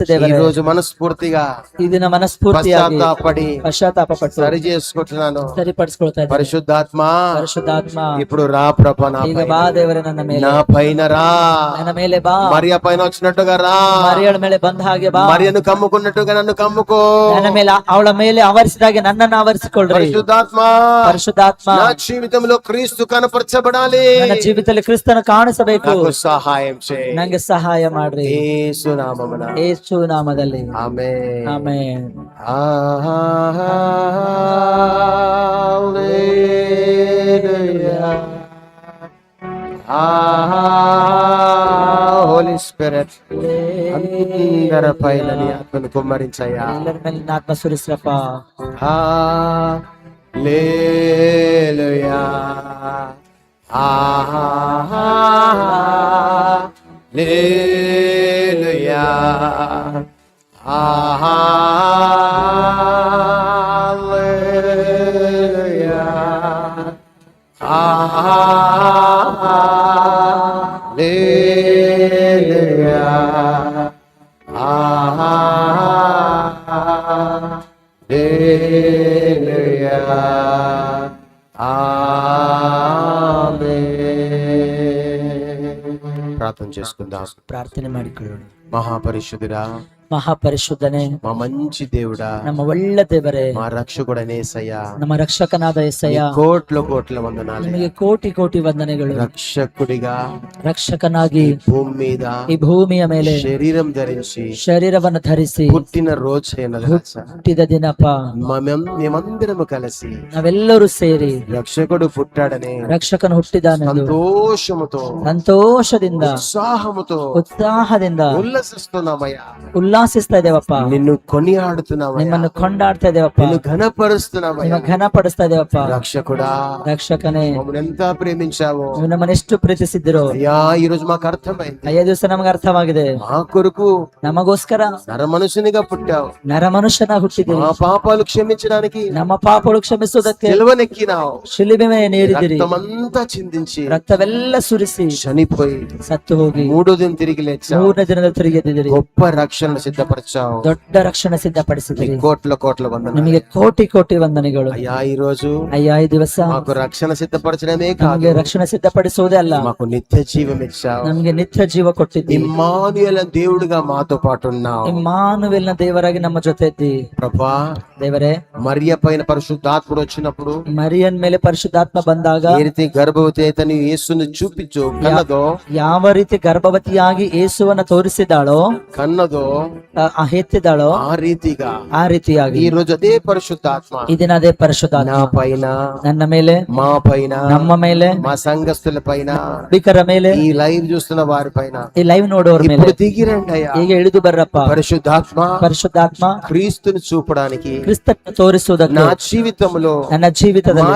ಈ ದೇವರೇ రోజు మనస్ఫూర్తిగా ಇದನ್ನ ಮನಸ್ಫೂರ್ತಿಯಾಗಿ పశ్చాత్తాపడి ಪಶ್ಚಾತ್ತಾಪಪಟ್ಟು సరి చేసుకుంటున్నాను ಸರಿಪಡಿಸ್ಕೊಳ್ತಾ ಇದ್ದೇನೆ పరిశుద్ధాత్మ ಪರಿಶುದ್ಧಾತ್ಮ ఇప్పుడు రా ప్రభ నా ಈಗ పైన. ಬಾ ದೇವರೇ ನನ್ನ ಮೇಲೆ నా పైన రా ನನ್ನ ಮೇಲೆ ಬಾ మరియ పైన వచ్చినట్టుగా రా ಮರಿಯಳ ಮೇಲೆ ಬಂದ ಹಾಗೆ ಬಾ మరియను కమ్ముకున్నట్టుగా నన్ను కమ్ముకో ನನ್ನ ಮೇಲೆ ಅವಳ ಮೇಲೆ ಆವರಿಸಿದಾಗೆ ನನ್ನನ್ನು ಆವರಿಸಿಕೊಳ್ಳ್ರಿ పరిశుద్ధాత్మ ಪರಿಶುದ್ಧಾತ್ಮ నా జీవితంలో క్రీస్తు కనపరచబడాలి ನನ್ನ ಜೀವಿತದಲ್ಲಿ ಕ್ರಿಸ್ತನ ಕಾಣಿಸಬೇಕು నాకు సహాయం చేయి ನಂಗೆ ಸಹಾಯ ಮಾಡ್ರಿ యేసు నామమున ಏಸು ನಾಮದಲ್ಲಿ ఆమె ಆಮೇನ್ హోలీ స్పిరిట్ అందరి పైన నీ ఆత్మను కుమ్మరించయ్యా ಎಲ್ಲರ ಮೇಲೆ ನಿನ್ನ ಆತ್ಮ ಸುರಿಸ್ರಪ್ಪ Hallelujah. Hallelujah. Hallelujah. Hallelujah. ప్రార్థన చేసుకుందాం ప్రార్థన మడికలు మహాపరిశుద్ధుడా ಮಹಾಪರಿಶುದ್ಧನೇ మా మంచి దేవుడా ನಮ್ಮ ಒಳ್ಳೆ ದೇವರೇ మా రక్షకుడనేసయ్యా ನಮ್ಮ ರಕ್ಷಕನಾದ ಎಸಯ್ಯ కోట్ల కోట్ల వందనాలు ನಿಮಗೆ ಕೋಟಿ ಕೋಟಿ ವಂದನೆಗಳು రక్షకుడిగా ರಕ್ಷಕನಾಗಿ భూమి మీద ಈ ಭೂಮಿಯ ಮೇಲೆ శరీరం ధరించి ಶರೀರವನ್ನು ಧರಿಸಿ పుట్టిన రోజైనది రాజా. ಹುಟ್ಟಿದ ದಿನಪ್ಪ మమం- మేమందరము కలిసి ನಾವೆಲ್ಲರೂ ಸೇರಿ రక్షకుడు పుట్టాడని ರಕ್ಷಕನು ಹುಟ್ಟಿದಾನೆಂದು సంతోషముతో ಸಂತೋಷದಿಂದ ఉత్సాహముతో ಉತ್ಸಾಹದಿಂದ ఉల్లసిస్తున్నామయ్యా ಉಲ್ಲಾಸಿಸ್ತಾ ಇದ್ದೇವಪ್ಪ నిన్ను కొనియాడుతున్నామయ్యా ನಿಮ್ಮನ್ನು ಕೊಂಡಾಡ್ತಾ ಇದ್ದೇವಪ್ಪ నిన్ను ఘనపరుస్తున్నామయ్యా ನಿಮ್ಮ ಘನ ಪಡಿಸ್ತಾ ಇದ್ದೇವಪ್ಪ రక్షకుడా ರಕ್ಷಕನೇ మమ్మల్ని ఎంత ప్రేమించావో ನೀವು ನಮ್ಮನ್ನು ಎಷ್ಟು ಪ್ರೀತಿಸಿದ್ದೀರೋ అయ్యా ఈ రోజు మాకు అర్థమైంది ಅಯ್ಯ ದಿವಸ ನಮಗೆ ಅರ್ಥವಾಗಿದೆ మా కొరకు ನಮಗೋಸ್ಕರ నర మనుషునిగా పుట్టావు ನರ ಮನುಷ್ಯನ ಹುಟ್ಟಿದಿರಿ మా పాపాలు క్షమించడానికి ನಮ್ಮ ಪಾಪಗಳು ಕ್ಷಮಿಸುವುದಕ್ಕೆ సెలవనెక్కినావు ಶಿಲುಬೆ ಮೇಲೆ ನೇರಿದಿರಿ రక్తమంతా చిందించి ರಕ್ತವೆಲ್ಲ ಸುರಿಸಿ చనిపోయి ಸತ್ತು ಹೋಗಿ మూడో దిన తిరిగి లేచావు ಮೂರನೇ ದಿನದಲ್ಲಿ ತಿರುಗಿದ್ದಿರಿ గొప్ప రక్షణ సిద్ధపరిచావు ದೊಡ್ಡ ರಕ್ಷಣೆ ಸಿದ್ಧಪಡಿಸಿದಿರಿ కోట్ల కోట్ల వందన ನಿಮಗೆ ಕೋಟಿ ಕೋಟಿ ವಂದನೆಗಳು అయ్యా ఈ రోజు ಅಯ್ಯ ಈ ದಿವಸ మాకు రక్షణ సిద్ధపరచడమే కాదు ನಮಗೆ ರಕ್ಷಣೆ ಸಿದ್ಧಪಡಿಸುವುದೇ ಅಲ್ಲ మాకు నిత్య జీవం ఇచ్చావు ನಮಗೆ ನಿತ್ಯ ಜೀವ ಕೊಟ್ಟಿದ್ದಿ ఇమ్మానుయల దేవుడిగా మాతో పాటు ఉన్నావు ಇಮ್ಮಾನುವೆಲ್ನ ದೇವರಾಗಿ ನಮ್ಮ ಜೊತೆ ಇದ್ದಿ ప్రభా ದೇವರೇ మరియ పైన పరిశుద్ధాత్ముడు వచ్చినప్పుడు ಮರಿಯನ್ ಮೇಲೆ ಪರಿಶುದ್ಧಾತ್ಮ ಬಂದಾಗ ఏ రీతి గర్భవతి అయితే నీవు యేసుని చూపించు కన్నదో ಯಾವ ರೀತಿ ಗರ್ಭವತಿಯಾಗಿ ಯೇಸುವನ್ನ ತೋರಿಸಿದಾಳೋ కన్నదో ಹೆತ್ತಿದಾಳೋ ಆ ರೀತಿಗ. ಆ ರೀತಿಯಾಗಿ. ಈ ರೋಜ್ ಅದೇ ಪರಿಶುದ್ಧಾತ್ಮ. ಇದನ್ನ ಅದೇ ಪರಿಶುದ್ಧಾತ್ಮ. ಪೈನ. ನನ್ನ ಮೇಲೆ. ಮಾ ಪೈನ. ನಮ್ಮ ಮೇಲೆ. ಮಾ ಸಂಘಸ್ಥಲ ಪೈನ. ಬಿಕರ ಮೇಲೆ. ಈ ಲೈವ್ ಚೂಸ್ತಾನ ವಾರಿ ಪೈನ. ಈ ಲೈವ್ ನೋಡೋರ ಮೇಲೆ. ದಿಗಿರಂಡಯ್ಯ ಈಗ ಇಳಿದು ಬರ್ರಪ್ಪ. ಪರಿಶುದ್ಧಾತ್ಮ. ಪರಿಶುದ್ಧಾತ್ಮ. ಕ್ರೀಸ್ತನ ಚೂಪಡಾನಿಕಿ ಕ್ರಿಸ್ತನ ತೋರಿಸುವುದಕ್ಕೆ. ನಾ ನನ್ನ ಜೀವಿತದಲ್ಲಿ.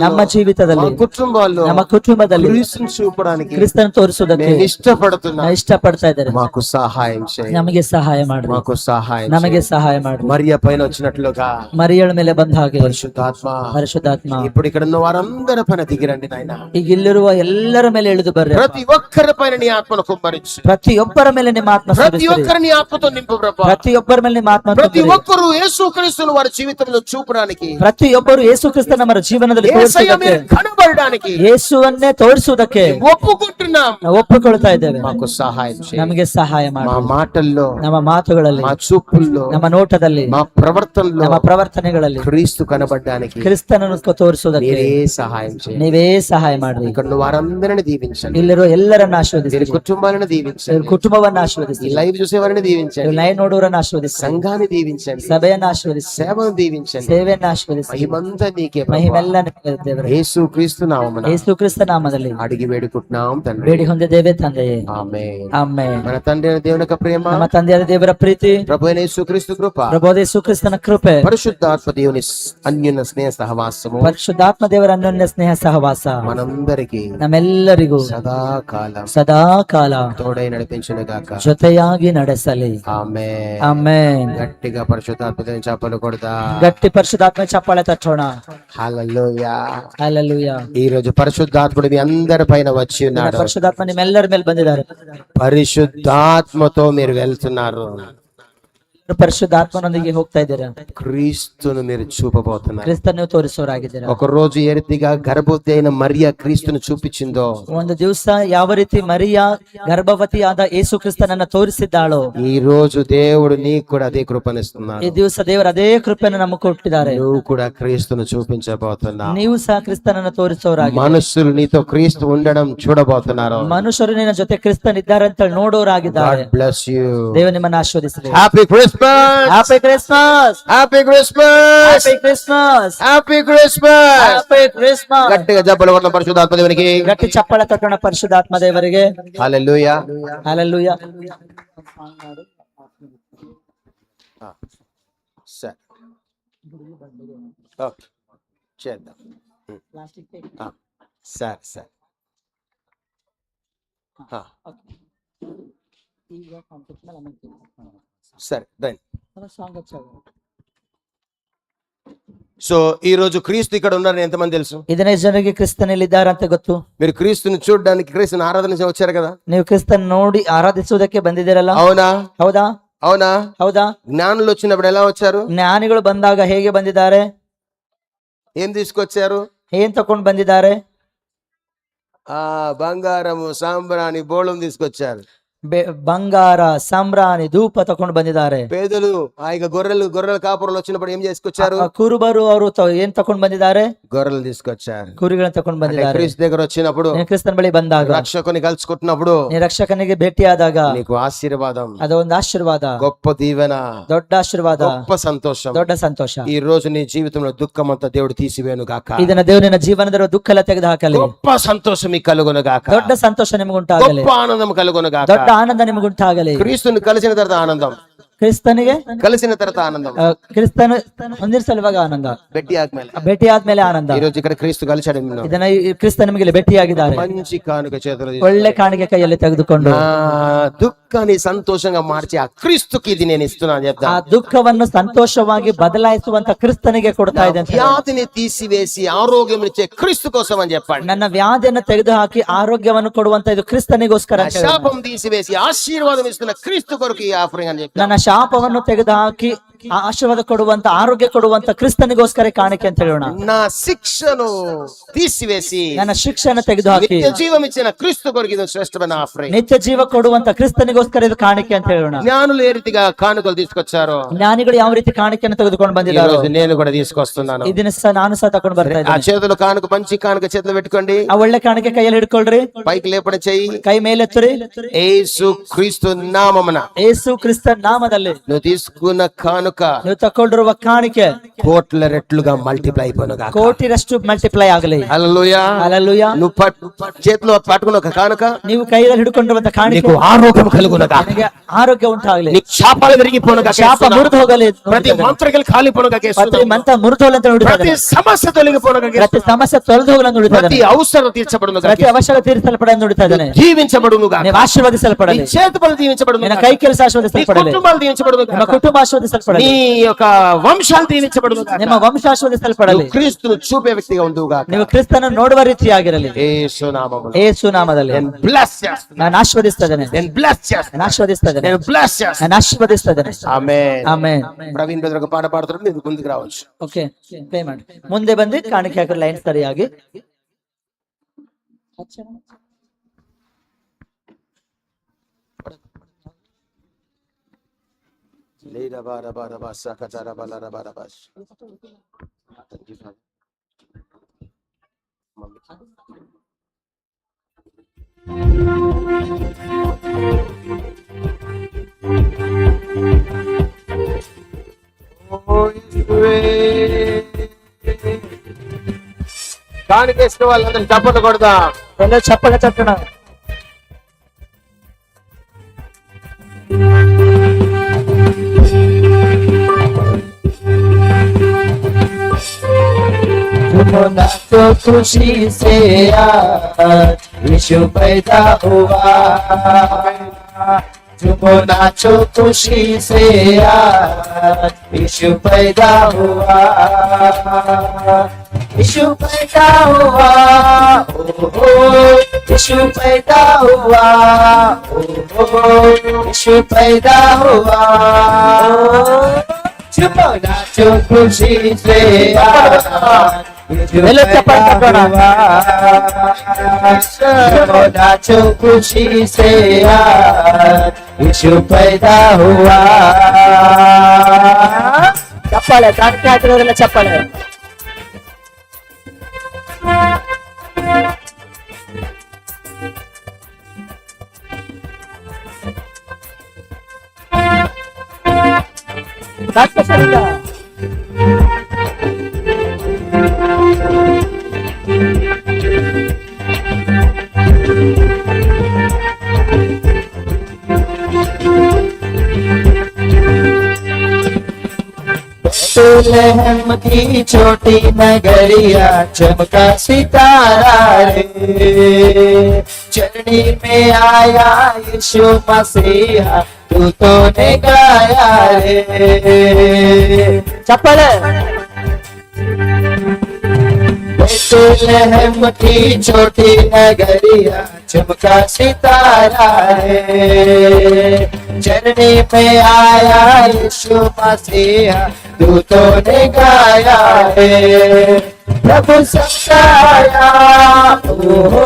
ನಮ್ಮ ಜೀವಿತದಲ್ಲಿ. ನಮ್ಮ ನಮ್ಮ ಕುಟುಂಬದಲ್ಲಿ. ಕ್ರಿಸ್ತನ್ ಚೂಪಡಾನಿಕಿ ಕ್ರಿಸ್ತನ ತೋರಿಸುವುದಕ್ಕೆ. ಇಷ್ಟಪಡುತ್ತಾ ಇಷ್ಟಪಡ್ತಾ ಇದ್ದಾರೆ ಮಾಕು ಸಹಾಯ ನಮಗೆ ಸಹಾಯ ಮಾಡ್ರಿ మాకు సహాయం ನಮಗೆ ಸಹಾಯ ಮಾಡ್ರಿ మరియ పైన వచ్చినట్లుగా ಮರಿಯಳ ಮೇಲೆ ಬಂದ ಹಾಗೆ పరిశుద్ధాత్మ ಪರಿಶುದ್ಧಾತ್ಮ ఇప్పుడు ఇక్కడ ఉన్న వారందరి పైన దిగిరండి నాయన ಈಗ ಇಲ್ಲಿರುವ ಎಲ್ಲರ ಮೇಲೆ ಇಳಿದು ಬರ್ರಿ ప్రతి ఒక్కరి పైన నీ ఆత్మను కుమ్మరించు ಪ್ರತಿಯೊಬ್ಬರ ಮೇಲೆ ನಿಮ್ಮ ಆತ್ಮ ప్రతి ಸುರಿಸಿರಿ. ఒక్కరిని ఆత్మతో నింపు ప్రభా ಪ್ರತಿಯೊಬ್ಬರ ಮೇಲೆ ನಿಮ್ಮ ಆತ್ಮ ప్రతి ತುಂಬಿರಿ. ఒక్కరు యేసు క్రీస్తును వారి జీవితంలో చూపడానికి ಪ್ರತಿಯೊಬ್ಬರು ಯೇಸು ಕ್ರಿಸ್ತ ನಮ್ಮ ಜೀವನದಲ್ಲಿ యేసయ్య ತೋರಿಸುವುದಕ್ಕೆ మీరు కనబడడానికి ಯೇಸುವನ್ನೇ ತೋರಿಸುವುದಕ್ಕೆ ఒప్పుకుంటున్నాం ನಾವು ಒಪ್ಪಿಕೊಳ್ತಾ ಇದ್ದೇವೆ మాకు సహాయం చేయి ನಮಗೆ ಸಹಾಯ ಮಾಡಿ మా మాటల్లో ನಮ್ಮ ಮಾತುಗಳಲ್ಲಿ మా చూపుల్లో ನಮ್ಮ ನೋಟದಲ್ಲಿ మా ప్రవర్తనలో ನಮ್ಮ ಪ್ರವರ್ತನೆಗಳಲ್ಲಿ క్రీస్తు కనబడడానికి ಕ್ರಿಸ್ತನನ್ನು ತೋರಿಸುವುದಕ್ಕೆ మీరే సహాయం చేయండి ನೀವೇ ಸಹಾಯ ಮಾಡ್ರಿ ఇక్కడ ఉన్న వారందరిని దీవించండి ಇಲ್ಲಿರುವ ಎಲ್ಲರನ್ನ ಆಶೀರ್ವದಿಸಿ వీరి కుటుంబాలను దీవించండి ಇವ್ರ ಕುಟುಂಬವನ್ನ ఈ ಆಶೀರ್ವದಿಸಿ లైవ్ చూసేవారిని దీవించండి ಇವ್ರ ಲೈ ನೋಡುವರನ್ನ ಆಶೀರ್ವದಿಸಿ సంఘాన్ని దీవించండి ಸಭೆಯನ್ನ ಆಶೀರ್ವದಿಸಿ సేవను దీవించండి ಸೇವೆಯನ್ನ ಆಶೀರ್ವದಿಸಿ మహిమంతా నీకే ಮಹಿಮೆಲ್ಲ ನಿಮಗೆ ದೇವರೇ యేసు క్రీస్తు నామమున ಯೇಸು ಕ್ರಿಸ್ತ ನಾಮದಲ್ಲಿ అడిగి వేడుకుంటున్నాం తండ్రి ಬೇಡಿ ಹೊಂದಿದ್ದೇವೆ ತಂದೆಯೇ ఆమె ಆಮೆ మన తండ్రి అయిన దేవుని యొక్క ప్రేమ ನಮ್ಮ ತಂದೆಯಾದ ದೇವರ ಪ್ರೀತಿ ప్రభు అయిన యేసు క్రీస్తు కృప ಪ್ರಭೋ ಯೇಸು ಕ್ರಿಸ್ತನ ಕೃಪೆ పరిశుద్ధాత్మ దేవుని అన్యున్న స్నేహ సహవాసము ಪರಿಶುದ್ಧಾತ್ಮ ದೇವರ ಅನ್ಯೋನ್ಯ ಸ್ನೇಹ ಸಹವಾಸ మనందరికి ನಮ್ಮೆಲ್ಲರಿಗೂ సదాకాలం ಸದಾ ಕಾಲ తోడై నడిపించును గాక ಜೊತೆಯಾಗಿ ನಡೆಸಲಿ ఆమె ಆಮೇನ್ గట్టిగా పరిశుద్ధాత్మ దేవుని చేపలు కొడతా ಗಟ್ಟಿ ಪರಿಶುದ್ಧಾತ್ಮ ಚಪ್ಪಾಳೆ ತಟ್ಟೋಣ హల్లెలూయా ಅಲ್ಲೂಯ ఈ రోజు పరిశుద్ధాత్ముడు మీ అందరి పైన వచ్చి ఉన్నాడు. పరిశుద్ధాత్మ పరిశుద్ధాత్మతో మీరు వెళ్తున్నారు. ಪರಿಶುದ್ಧಾತ್ಮನೊಂದಿಗೆ ಹೋಗ್ತಾ ಇದ್ದೀರಾ క్రీస్తును మీరు చూపబోతున్నారు ಕ್ರಿಸ್ತನ್ ನೀವು ತೋರಿಸೋರಾಗಿದ್ದೀರಾ ఒక రోజు ఏ రీతిగా గర్భవతి అయిన మరియ క్రీస్తును చూపించిందో ಒಂದು ದಿವಸ ಯಾವ ರೀತಿ ಮರಿಯ ಗರ್ಭವತಿಯಾದ ಯೇಸು ಕ್ರಿಸ್ತನನ್ನ ತೋರಿಸಿದ್ದಾಳೋ ఈ రోజు దేవుడు నీకు కూడా అదే కృపనిస్తున్నాడు ಈ ದಿವಸ ದೇವರು ಅದೇ ಕೃಪೆಯನ್ನು ನಮಗೆ ಕೊಟ್ಟಿದ್ದಾರೆ నువ్వు కూడా క్రీస్తును చూపించబోతున్నావు ನೀವು ಸಹ ಕ್ರಿಸ್ತನನ್ನ ತೋರಿಸೋರಾಗಿ మనుషులు నీతో క్రీస్తు ఉండడం చూడబోతున్నారు ಮನುಷ್ಯರು ನಿನ್ನ ಜೊತೆ ಕ್ರಿಸ್ತನ್ ಇದ್ದಾರೆ ಅಂತ ನೋಡೋರಾಗಿದ್ದಾರೆ బ్లెస్ యూ ದೇವ ನಿಮ್ಮನ್ನ ಆಶ್ವದಿಸಲಿ happy Christmas happy Christmas happy Christmas happy Christmas happy Christmas happy Christmas గట్టిగా జబ్బలు కొట్టిన పరిశుద్ధాత్మ దేవునికి ಗಟ್ಟಿ ಚಪ್ಪಳ ತಟ್ಟೋಣ ಪರಿಶುದ್ಧಾತ್ಮ ದೇವರಿಗೆ హల్లెలూయా ಅಲ್ಲೆಲ್ಲೂಯ సరే ఓకే చేద్దాం ఆ, సరే సరే ఆ, సరే రండి సో ఈ రోజు క్రీస్తు ఇక్కడ ఉన్నారని ఎంతమంది తెలుసు ಇದನ್ನೇ ಜನರಿಗೆ ಕ್ರಿಸ್ತನಲ್ಲಿದ್ದಾರೆ ಅಂತ ಗೊತ್ತು మీరు క్రీస్తుని చూడడానికి క్రీస్తుని ఆరాధన చేసి వచ్చారు కదా ನೀವು ಕ್ರಿಸ್ತನ್ ನೋಡಿ ಆರಾಧಿಸುವುದಕ್ಕೆ ಬಂದಿದ್ದೀರಲ್ಲ అవునా ಹೌದಾ అవునా ಹೌದಾ జ్ఞానులు వచ్చినప్పుడు ఎలా వచ్చారు ಜ್ಞಾನಿಗಳು ಬಂದಾಗ ಹೇಗೆ ಬಂದಿದ್ದಾರೆ ఏం తీసుకొచ్చారు ಏನ್ ತಕೊಂಡ್ ಬಂದಿದ್ದಾರೆ ఆ బంగారము సాంబ్రాణి బోళం తీసుకొచ్చారు ಬೆ- ಬಂಗಾರ ಸಂಬ್ರಾಣಿ ಧೂಪ ತಕೊಂಡ್ ಬಂದಿದ್ದಾರೆ పేదలు ఆ ఇక గొర్రెలు గొర్రెల కాపురలు వచ్చినప్పుడు ఏం చేసుకొచ్చారు ಆ ಕುರುಬರು ಅವರು ತ- ಏನ್ ತಕೊಂಡ್ ಬಂದಿದ್ದಾರೆ గొర్రెలు తీసుకొచ్చారు ಕುರಿಗಳನ್ನ ತಕೊಂಡ್ అంటే ಬಂದಿದ್ದಾರೆ క్రీస్తు దగ్గర వచ్చినప్పుడు ನೀನ್ ಕ್ರಿಸ್ತನ ಬಳಿ ಬಂದಾಗ రక్షకుని కలుసుకుంటున్నప్పుడు ನೀ ರಕ್ಷಕನಿಗೆ ಭೇಟಿಯಾದಾಗ నీకు ఆశీర్వాదం ಅದೊಂದು ಆಶೀರ್ವಾದ గొప్ప దీవెన ದೊಡ್ಡ ಆಶೀರ್ವಾದ గొప్ప సంతోషం ದೊಡ್ಡ ಸಂತೋಷ ఈ రోజు నీ జీవితంలో దుఃఖం అంతా దేవుడు తీసివేను గాక ಇದನ್ನ ದೇವರಿನ ಜೀವನದ ದುಃಖ ಎಲ್ಲ ತೆಗೆದು ಹಾಕಲಿ గొప్ప సంతోషం మీకు కలుగును గాక ದೊಡ್ಡ ಸಂತೋಷ ನಿಮಗುಂಟಾಗಲಿ గొప్ప ఆనందం కలుగును గాక ఆనందాన్ని క్రీస్తుని కలిసిన తర్వాత ఆనందం. ಕ್ರಿಸ್ತನಿಗೆ ಕಲಸಿನ ತರದ ಆನಂದ. ಕ್ರಿಸ್ತನ ಹೊಂದಿರ ಇವಾಗ ಆನಂದ. ಭೇಟಿ ಆದ್ಮೇಲೆ. ಭೇಟಿ ಆದ್ಮೇಲೆ ಆನಂದ. ಈ ಕಡೆ ಕ್ರಿಸ್ತು ಕಲಿಸಾಡ ಇದನ್ನ ಕ್ರಿಸ್ತ ನಿಮಗೆ ಭೇಟಿ ಆಗಿದ್ದಾರೆ ಒಳ್ಳೆ ಕಾಣಿಕೆ ಕೈಯಲ್ಲಿ ತೆಗೆದುಕೊಂಡು. ದುಃಖ ನೀ ಸಂತೋಷಂಗ ಮಾಡಿಸಿ ಆ ಕ್ರಿಸ್ತು ಇದೀನಿ ಅನಿಸ್ತು ನಾನು ಆ ದುಃಖವನ್ನು ಸಂತೋಷವಾಗಿ ಬದಲಾಯಿಸುವಂತ ಕ್ರಿಸ್ತನಿಗೆ ಕೊಡ್ತಾ ಇದೆ ವ್ಯಾಧಿನಿ ತೀಸಿವೇಸಿ ಆರೋಗ್ಯ ಮುಂಚೆ ಕ್ರಿಸ್ತುಕೋಸ್ಕರ ಅಂತ ಹೇಳಿ ನನ್ನ ವ್ಯಾಧಿಯನ್ನು ತೆಗೆದು ಹಾಕಿ ಆರೋಗ್ಯವನ್ನು ಕೊಡುವಂತ ಇದು ಕ್ರಿಸ್ತನಿಗೋಸ್ಕರ ಶಾಪಂ ತೀಸಿವೇಸಿ ಆಶೀರ್ವಾದ ಕ್ರಿಸ್ತು ಕೊರಕು ಈ ಆಫರಿಂಗ್ ಅಂತ ನನ್ನ ಶಾಪವನ್ನು ತೆಗೆದುಹಾಕಿ ಆ ಆಶೀರ್ವಾದ ಕೊಡುವಂತ ಆರೋಗ್ಯ ಕೊಡುವಂತ ಕ್ರಿಸ್ತನಿಗೋಸ್ಕರ ಈ ಕಾಣಿಕೆ ಅಂತ ಹೇಳೋಣ నా శిక్షను తీసివేసి ನನ್ನ ಶಿಕ್ಷಣ ತೆಗೆದುಹಾಕಿ నిత్య జీవం ఇచ్చిన క్రీస్తు కొరకు ఇది శ్రేష్టమైన ఆఫరింగ్ ನಿತ್ಯ ಜೀವ ಕೊಡುವಂತ ಕ್ರಿಸ್ತನಿಗೋಸ್ಕರ ಇದು ಕಾಣಿಕೆ ಅಂತ ಹೇಳೋಣ జ్ఞానులు ఏ రీతిగా కానుకలు తీసుకొచ్చారో ಜ್ಞಾನಿಗಳು ಯಾವ ರೀತಿ ಕಾಣಿಕೆಯನ್ನು ತೆಗೆದುಕೊಂಡು ఈ ಬಂದಿದ್ದಾರೆ రోజు నేను కూడా తీసుకొస్తున్నాను ಇದನ್ನ ಸಹ ನಾನು ಸಹ ತಕೊಂಡು ಬರ್ತಾ ఆ ಇದ್ದೇನೆ చేతులు కానుక మంచి కానుక చేతులు పెట్టుకోండి ಆ ಒಳ್ಳೆ ಕಾಣಿಕೆ ಕೈಯಲ್ಲಿ ಹಿಡ್ಕೊಳ್ರಿ పైకి లేపడ చెయ్యి ಕೈ ಮೇಲೆತ್ತರಿ ఏసు క్రీస్తు నామమున ಏಸು ಕ್ರಿಸ್ತ ನಾಮದಲ್ಲಿ నువ్వు తీసుకున్న కానుక ನೀವು ತಕೊಂಡಿರುವ ಕಾಣಿಕೆ కోట్ల రెట్లుగా మల్టిప్లై అయిపోనుగా ಕೋಟಿರಷ್ಟು ಮಲ್ಟಿಪ್ಲೈ ಆಗಲಿ హల్లెలూయా ಅಲ್ಲೂಯ నువ్వు పట్- చేతిలో పట్టుకున్న ఒక కానుక ನೀವು ಕೈಯಲ್ಲಿ ಹಿಡ್ಕೊಂಡಿರುವಂತ ಕಾಣಿಕೆ నీకు ఆరోగ్యం కలుగునగా ನಿಮಗೆ ಆರೋಗ್ಯ ಉಂಟಾಗಲಿ నీకు శాపాలు విరిగిపోనుగా ಶಾಪ ಮುರಿದು ಹೋಗಲಿ ప్రతి మంత్రికలు కాలిపోనుగా ಪ್ರತಿ ಮಂತ ಮುರಿದು ಹೋಗಲಿ ಅಂತ ನುಡಿತಾ ప్రతి ಇದ್ದಾನೆ. సమస్య తొలగిపోనుగా ಪ್ರತಿ ಸಮಸ್ಯೆ ತೊಳೆದು ಹೋಗಲಿ ಅಂತ ನುಡಿತಾ ప్రతి ಇದ್ದಾನೆ. అవసరం తీర్చబడునుగా ಪ್ರತಿ ಅವಶ್ಯಕ ತೀರಿಸಲ್ಪಡ ಅಂತ ನುಡಿತಾ ಇದ್ದಾನೆ జీవించబడునుగా ನೀವು ಆಶೀರ್ವದಿಸಲ್ಪಡಲಿ నీ చేతి పనులు ನಿನ್ನ దీవించబడునుగా ಕೈ ಕೆಲಸ నీ ಆಶೀರ್ವದಿಸಲ್ಪಡಲಿ కుటుంబాలు దీవించబడునుగా ನಿಮ್ಮ ಕುಟುಂಬ ಆಶೀರ್ವದಿಸಲ್ಪಡಲಿ నీ యొక్క వంశాలు దీవించబడునుగా ನಿಮ್ಮ ವಂಶ ಆಶೀರ್ವದಿಸಲ್ಪಡಲಿ నువ్వు క్రీస్తును చూపే వ్యక్తిగా ఉండుగా ನೀವು ಕ್ರಿಸ್ತನ ನೋಡುವ ರೀತಿಯಾಗಿರಲಿ యేసు నామములో ಏಸು ನಾಮದಲ್ಲಿ నేను బ్లెస్ చేస్తాను ನಾನು ಆಶೀರ್ವದಿಸ್ತಾ ಇದ್ದೇನೆ నేను బ్లెస్ చేస్తాను ನಾನು ಆಶೀರ್ವದಿಸ್ತಾ ಇದ್ದೇನೆ నేను బ్లెస్ చేస్తాను ನಾನು ಆಶೀರ್ವದಿಸ್ತಾ ಇದ್ದೇನೆ ఆమేన్ ಆಮೇನ್ ప్రవీణ్ బ్రదర్ ఒక పాట పాడుతున్నాడు మీరు ముందుకు రావచ్చు ಓಕೆ ಪ್ಲೇ ಮಾಡಿ ಮುಂದೆ ಬಂದು ಕಾಣಿಕೆ ಹಾಕಿ ಲೈನ್ దానికి వేసిన వాళ్ళందరూ చప్పట్లు కొడదాం చప్పట్లు చట్టడం तो खुशी से आज विश्व पैदा हुआ झुमो नाचो खुशी से आज विश्व पैदा हुआ विश्व पैदा हुआ ओ विश्व पैदा हुआ ओ विश्व पैदा हुआ झुमो नाचो खुशी से आज వెళ్ళు చెప్పండి తప్పకుండా. చుమో నాచో ఖుషి సే यीशु पैदा हुआ చెప్పాలి దానికి ఆశీర్వాదాలు చెప్పాలి लहम की छोटी नगरिया, चमका सितारा रे। चरणी में आया यीशु मसीहा, तू तो ने गाया रे। चप्पल सुलह छोटी नगरिया चमका सितारा है। चरनी पे आया यीशु मसीहा तू तो ने गाया है। प्रभु सताया ओ हो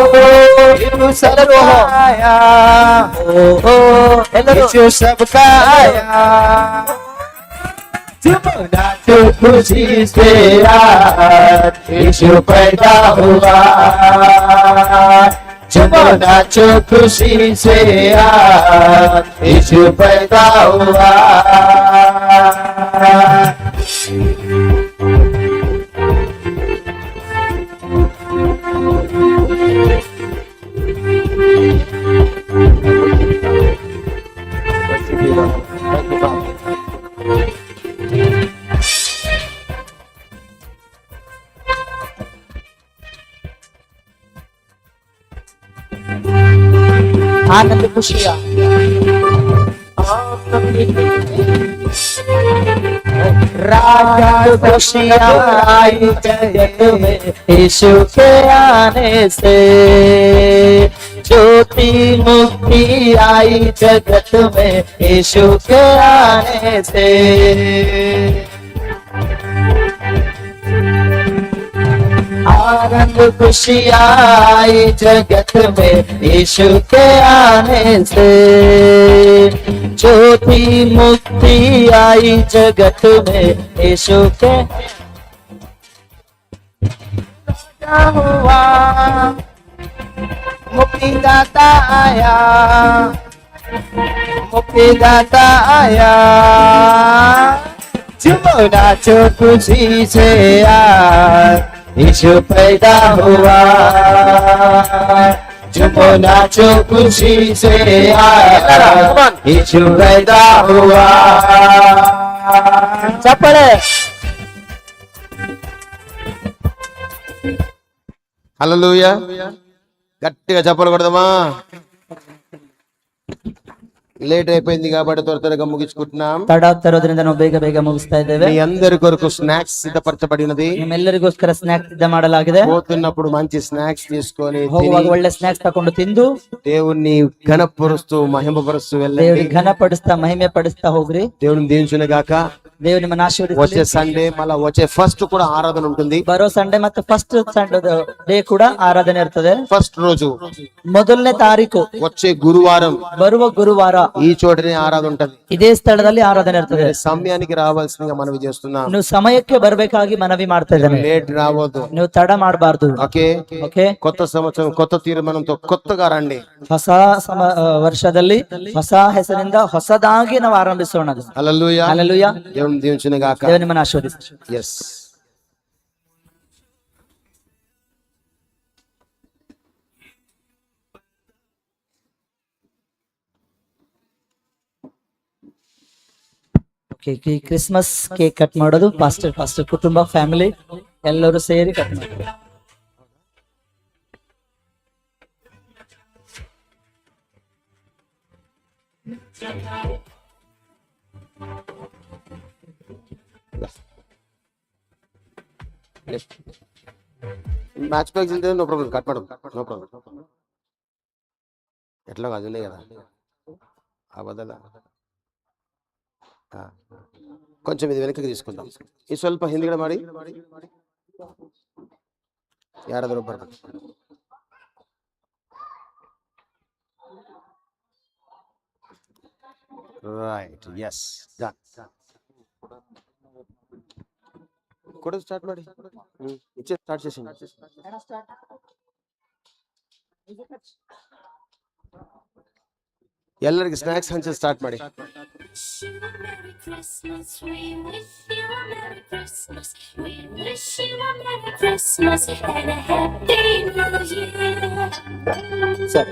यीशु सबका आया हो यीशु सबका आया। चुप नाचो खुशी से आज यीशु पैदा हुआ जुमना तो खुशी से आज यीशु पैदा हुआ आनंद खुशिया। राजा तो खुशिया आई जगत में यीशु के आने से। ज्योति मुक्ति आई जगत में यीशु के आने से। आनंद खुशियाँ आई जगत में यीशु के आने से ज्योति मुक्ति आई जगत में यीशु के क्या हुआ मुक्तिदाता आया मुक्तिदाता आया झूमो नाचो खुशी से यार यीशु पैदा हुआ झूमो नाचो खुशी से यार यीशु पैदा हुआ చెప్పాలి హల్లెలూయా గట్టిగా చెప్పలు కొడదామా లేట్ అయిపోయింది కాబట్టి త్వర త్వరగా ముగించుకుంటున్నాం ತಡಾಗ್ತಿರೋದ್ರಿಂದ ನಾವು ಬೇಗ ಬೇಗ ಮುಗಿಸ್ತಾ ಇದ್ದೇವೆ మీ అందరి కొరకు స్నాక్స్ సిద్ధపరచబడినది ನಿಮ್ಮೆಲ್ಲರಿಗೋಸ್ಕರ ಸ್ನಾಕ್ಸ್ ಸಿದ್ಧ ಮಾಡಲಾಗಿದೆ పోతున్నప్పుడు మంచి స్నాక్స్ తీసుకొని ಹೋಗುವಾಗ తిని ಒಳ್ಳೆ ಸ್ನಾಕ್ಸ್ ತಕೊಂಡು ತಿಂದು దేవుణ్ణి ఘనపరుస్తూ మహిమపరుస్తూ వెళ్ళండి ದೇವರಿಗೆ ಘನ ಪಡಿಸ್ತಾ ಮಹಿಮೆ ಪಡಿಸ್ತಾ ಹೋಗ್ರಿ దేవుని దీవించును గాక ದೇವ್ರು ನಿಮ್ಮನ್ನ ಆಶೀರ್ವದಿಸಲಿ వచ్చే సండే మళ్ళా వచ్చే ఫస్ట్ కూడా ఆరాధన ఉంటుంది ಬರೋ ಸಂಡೆ ಮತ್ತೆ ಫಸ್ಟ್ ಸಂಡೆ ಡೇ ಕೂಡ ಆರಾಧನೆ ಇರ್ತದೆ ఫస్ట్ రోజు ಮೊದಲನೇ ತಾರೀಕು వచ్చే గురువారం ಬರುವ ಗುರುವಾರ ఈ చోటనే ఆరాధన ఉంటది ಇದೇ ಸ್ಥಳದಲ್ಲಿ ಆರಾಧನೆ ಇರ್ತದೆ సమయానికి రావాల్సిందిగా మనవి చేస్తున్నాం ನೀವು ಸಮಯಕ್ಕೆ ಬರ್ಬೇಕಾಗಿ ಮನವಿ ಮಾಡ್ತಾ ಇದ್ದೇನೆ లేట్ రావద్దు ನೀವು ತಡ ಮಾಡಬಾರ್ದು ఓకే ಓಕೆ కొత్త సంవత్సరం కొత్త తీర్మానంతో కొత్తగా రండి ಹೊಸ ಸಮ ಆ, ವರ್ಷದಲ್ಲಿ ಹೊಸ ಹೆಸರಿಂದ ಹೊಸದಾಗಿ ನಾವು ಆರಂಭಿಸೋಣ హల్లెలూయా ಅಲ್ಲೆಲುಯ್ಯ దేవుని దీవించును గాక ದೇವ ನಿಮ್ಮನ್ನ ಆಶೀರ್ವದಿಸಿ ఎస్ ಓಕೆ ಈ ಕ್ರಿಸ್ಮಸ್ ಕೇಕ್ ಕಟ್ ಮಾಡೋದು ಪಾಸ್ಟರ್ ಪಾಸ್ಟರ್ ಕುಟುಂಬ ಫ್ಯಾಮಿಲಿ ಎಲ್ಲರೂ ಸೇರಿ ಕಟ್ ಮಾಡಿ మ్యాచ్ ప్యాక్స్ వెళ్తే no problem cut madam no problem ఎట్లా కాదు ఉన్నాయి కదా ఆ బదల ఆ. కొంచెం ఇది వెనక్కి తీసుకుందాం ಈ ಸ್ವಲ್ಪ ಹಿಂದ್ಗಡೆ ಮಾಡಿ ಯಾರಾದರೂ ಬರ್ಬೇಕು ರೈಟ್ ಎಸ್ ಡನ್ ಕೊಡೋದು ಸ್ಟಾರ್ಟ್ ಮಾಡಿ ಹ್ಮ್ ಇಚ್ಚೆ ಸ್ಟಾರ್ಟ್ చేసి ಎಲ್ಲರಿಗೆ ಸ್ನಾಕ್ಸ್ ಹಂಚಿ ಸ್ಟಾರ್ಟ್ ಮಾಡಿ wish you a Merry Christmas. We wish you a Merry Christmas. We wish you a Merry Christmas and a Happy New Year. Sir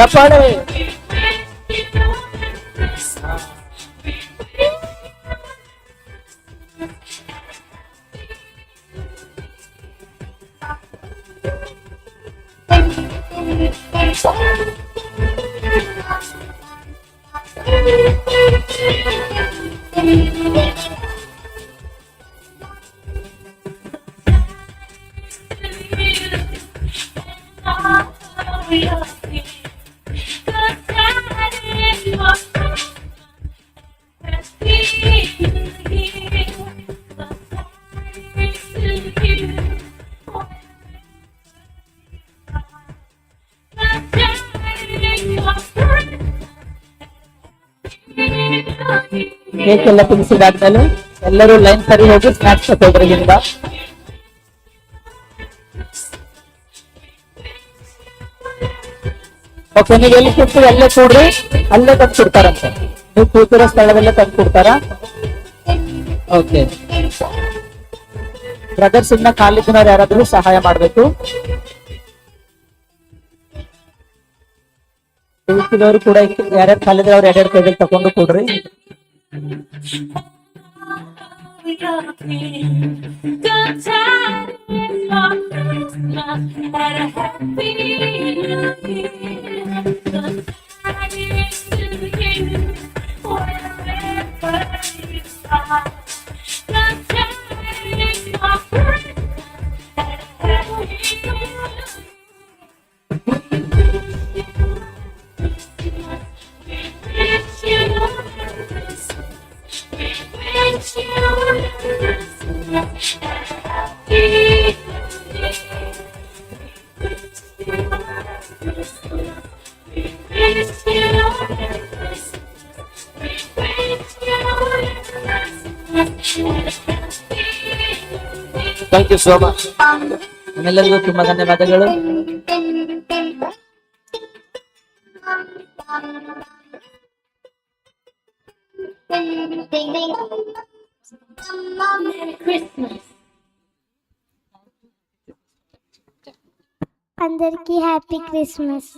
చెప్పండి. ಕೇಕ್ ಎಲ್ಲ ತಿನ್ಸಿದಾದ್ಮೇಲೆ ಎಲ್ಲರೂ ಲೈನ್ ಸರಿ ಹೋಗಿ ಸ್ನಾಕ್ಸ್ ತಗೊಳ್ರಿಂದ ಓಕೆ ನೀವು ಎಲ್ಲಿ ಕೂತು ಅಲ್ಲೇ ಕೂಡ್ರಿ, ಅಲ್ಲೇ ತಂದು ಕೊಡ್ತಾರಂತೆ ನೀವು ಕೂತಿರೋ ಸ್ಥಳದಲ್ಲೇ ತಂದು ಕೊಡ್ತಾರ ಓಕೆ ಬ್ರದರ್ಸ್ ಇನ್ನ ಕಾಲಿದ್ದಿನವ್ರು ಯಾರಾದ್ರೂ ಸಹಾಯ ಮಾಡ್ಬೇಕು. ಕೂತಿರೋರು ಕೂಡ ಯಾರ್ಯಾರು ಕಾಲಿದ್ರೆ ಅವ್ರು ಎರಡೆರಡು ಕೈಯಲ್ಲಿ ತಗೊಂಡು ಕೊಡ್ರಿ. Good tidings Christmas and a happy new year. Good tidings to you wherever you are. Good tidings of Christmas and a happy. Year. Thank you so much ನಿಮ್ಮೆಲ್ಲರಿಗೂ ತುಂಬಾ ಧನ್ಯವಾದಗಳು Merry Christmas. అందరికీ హ్యాపీ క్రిస్మస్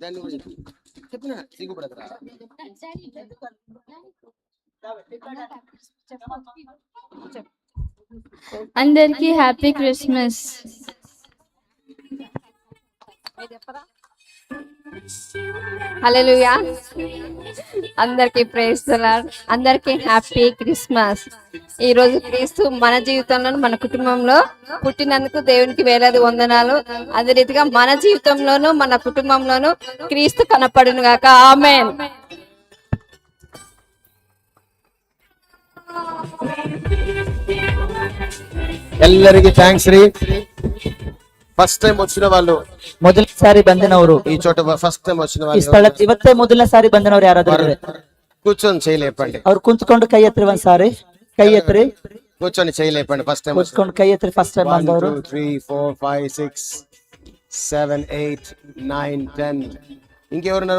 దాన్ని కూడా చెప్పు. చెప్పినా సిగ్గుపడకరా అందరికీ happy Christmas. హల్లెలూయా. అందరికీ ప్రేస్ అందరికీ హ్యాపీ క్రిస్మస్. ఈ రోజు క్రీస్తు మన జీవితంలో మన కుటుంబంలో పుట్టినందుకు దేవునికి వేలాది వందనాలు. అదే రీతిగా మన జీవితంలోను మన కుటుంబంలోను క్రీస్తు కనపడును గాక ఆమెన్ ಎಲ್ಲರಿಗೆ ಥ್ಯಾಂಕ್ಸ್ ರೀ ಫಸ್ಟ್ ಟೈಮ್ వచ్చిన వాళ్ళు ಮೊದಲನೇ ಸಾರಿ ಬಂದಿನವರು ఈ చోట ఫస్ట్ టైం వచ్చిన ಈ వాళ్ళు ಸ್ಥಳ ಇವತ್ತೇ ಮೊದಲನೇ ಸಾರಿ ಬಂದಿನವ್ರು ಯಾರಾದ್ರೂ ಇದ್ರೆ కూర్చొని చేయలేపండి ಅವ್ರು ಕುಂತ್ಕೊಂಡು ಕೈ ಎತ್ತರಿ ಒಂದ್ ಸಾರಿ ಕೈ ಎತ್ತರಿ కూర్చొని చేయలేపండి ఫస్ట్ టైం ಕುಂತ್ಕೊಂಡು ಕೈ ಎತ್ತರಿ ಫಸ್ಟ್ ಟೈಮ್ వన్ ಬಂದವರು two three four five six seven eight nine ten ఇంకెవరున్నారు